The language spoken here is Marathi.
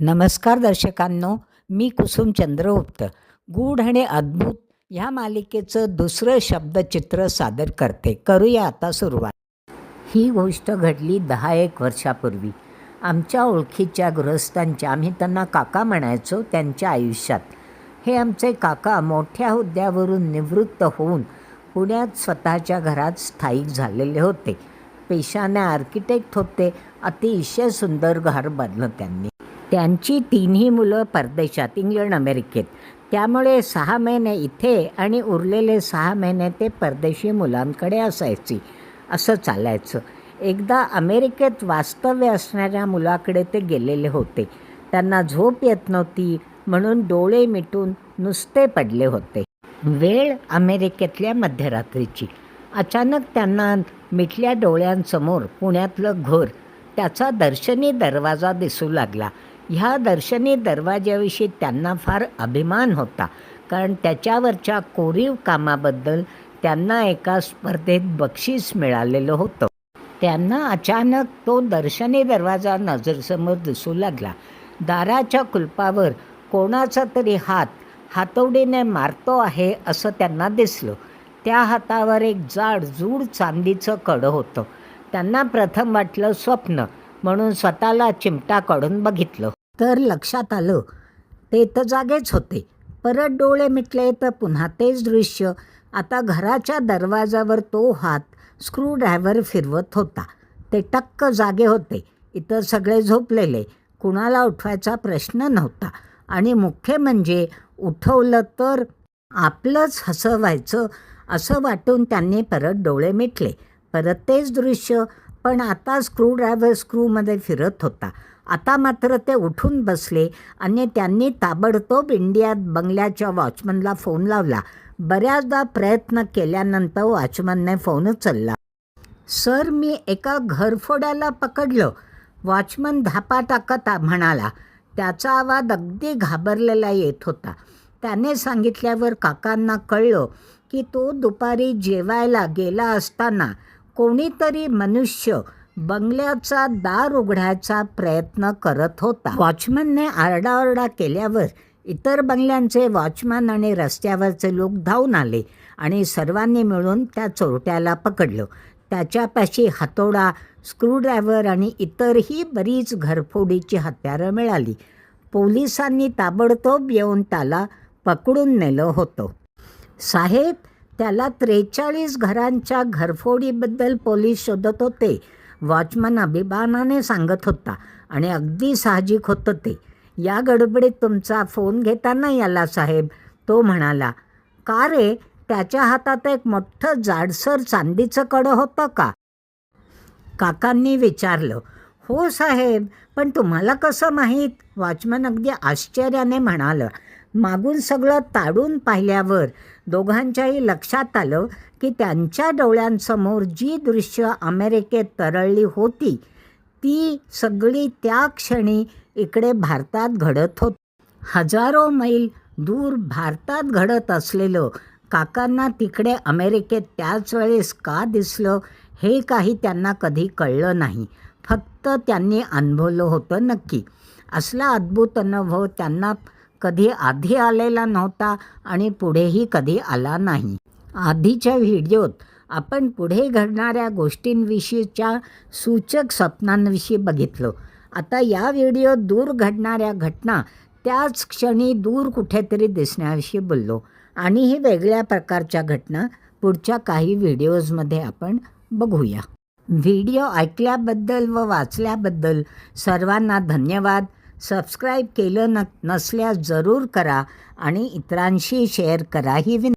नमस्कार दर्शकांनो मी कुसुम चंद्रगुप्त. गूढ आणि अद्भुत ह्या मालिकेचं दुसरं शब्दचित्र सादर करते. करूया आता सुरुवात. ही गोष्ट घडली दहा एक वर्षापूर्वी. आमच्या ओळखीच्या गृहस्थांच्या आम्ही त्यांना काका म्हणायचो त्यांच्या आयुष्यात. हे आमचे काका मोठ्या हुद्द्यावरून निवृत्त होऊन पुण्यात स्वतःच्या घरात स्थायिक झालेले होते. पेशाने आर्किटेक्ट होते. अतिशय सुंदर घर बांधलं त्यांनी. त्यांची तिन्ही मुलं परदेशात इंग्लंड अमेरिकेत. त्यामुळे सहा महिने इथे आणि उरलेले सहा महिने ते परदेशी मुलांकडे असायची. असं चालायचं. एकदा अमेरिकेत वास्तव्य असणाऱ्या मुलाकडे ते गेलेले होते. त्यांना झोप येत नव्हती म्हणून डोळे मिटून नुसते पडले होते. वेळ अमेरिकेतल्या मध्यरात्रीची. अचानक त्यांना मिटल्या डोळ्यांसमोर पुण्यातलं घोर. त्याचा दर्शनी दरवाजा दिसू लागला. ह्या दर्शनी दरवाज्याविषयी त्यांना फार अभिमान होता. कारण त्याच्यावरच्या कोरीव कामाबद्दल त्यांना एका स्पर्धेत बक्षीस मिळालेलं होतं. त्यांना अचानक तो दर्शनी दरवाजा नजरसमोर दिसू लागला. दाराच्या कुलपावर कोणाचा तरी हात हातोडीने मारतो आहे असं त्यांना दिसलं. त्या हातावर एक जाड जूड चांदीचं कडं होतं. त्यांना प्रथम वाटलं स्वप्न. म्हणून स्वतःला चिमटा काढून बघितलं. तर लक्षात आलं ते तर जागेच होते. परत डोळे मिटले तर पुन्हा तेच दृश्य. आता घराच्या दरवाजावर तो हात स्क्रूड्रायव्हर फिरवत होता. ते टक्क जागे होते. इतर सगळे झोपलेले. कुणाला उठवायचा प्रश्न नव्हता. आणि मुख्य म्हणजे उठवलं तर आपलंच हसं व्हायचं असं वाटून त्यांनी परत डोळे मिटले. परत तेच दृश्य पण आता स्क्रूड्रायव्हर स्क्रूमध्ये फिरत होता. आता मात्र ते उठून बसले आणि त्यांनी ताबडतोब इंडियात बंगल्याच्या वॉचमनला फोन लावला. बऱ्याचदा प्रयत्न केल्यानंतर वॉचमनने फोन उचलला. सर मी एका घरफोड्याला पकडलं. वॉचमन धापा टाकत म्हणाला. त्याचा आवाज अगदी घाबरलेला येत होता. त्याने सांगितल्यावर काकांना कळलं की तो दुपारी जेवायला गेला असताना कोणीतरी मनुष्य बंगल्याचा दार उघडायचा प्रयत्न करत होता. वॉचमनने आरडाओरडा केल्यावर इतर बंगल्यांचे वॉचमन आणि रस्त्यावरचे लोक धावून आले आणि सर्वांनी मिळून त्या चोरट्याला पकडलं. त्याच्यापाशी हातोडा स्क्रूड्रायव्हर आणि इतरही बरीच घरफोडीची हत्यारं मिळाली. पोलिसांनी ताबडतोब येऊन त्याला पकडून नेलं होतं. साहेब त्याला त्रेचाळीस घरांच्या घरफोडीबद्दल पोलीस शोधत होते. वॉचमन अभिमानाने सांगत होता आणि अगदी साहजिक होतं ते या गडबडीत तुमचा फोन घेताना याला साहेब तो म्हणाला. का रे? त्याच्या हातात एक मोठं जाडसर चांदीचं कडं होतं का? काकांनी विचारलं. हो साहेब पण तुम्हाला कसं माहीत? वॉचमन अगदी आश्चर्याने म्हणालं. मागून सगळं ताडून पाहिल्यावर दोघांच्याही लक्षात आलं की त्यांच्या डोळ्यांसमोर जी दृश्य अमेरिकेत तरळली होती ती सगळी त्या क्षणी इकडे भारतात घडत होत. हजारो मैल दूर भारतात घडत असलेलं काकांना तिकडे अमेरिकेत त्याच वेळेस का दिसलं हे काही त्यांना कधी कळलं नाही. फक्त त्यांनी अनुभवलं होतं नक्की. असला अद्भुत अनुभव त्यांना कधी आधी आलेला नव्हता आणि पुढेही कधी आला नाही. आधीच्या व्हिडिओत आपण पुढे घडणाऱ्या गोष्टींविषयीच्या सूचक स्वप्नांविषयी बघितलं. आता या व्हिडिओत दूर घडणाऱ्या घटना त्याच क्षणी दूर कुठेतरी दिसण्याविषयी बोललो. आणि ही वेगळ्या प्रकारच्या घटना पुढच्या काही व्हिडिओजमध्ये आपण बघूया. व्हिडिओ ऐकल्याबद्दल व वाचल्याबद्दल सर्वांना धन्यवाद. सबस्क्राईब केलं न नसल्यास जरूर करा आणि इतरांशी शेअर करा ही विन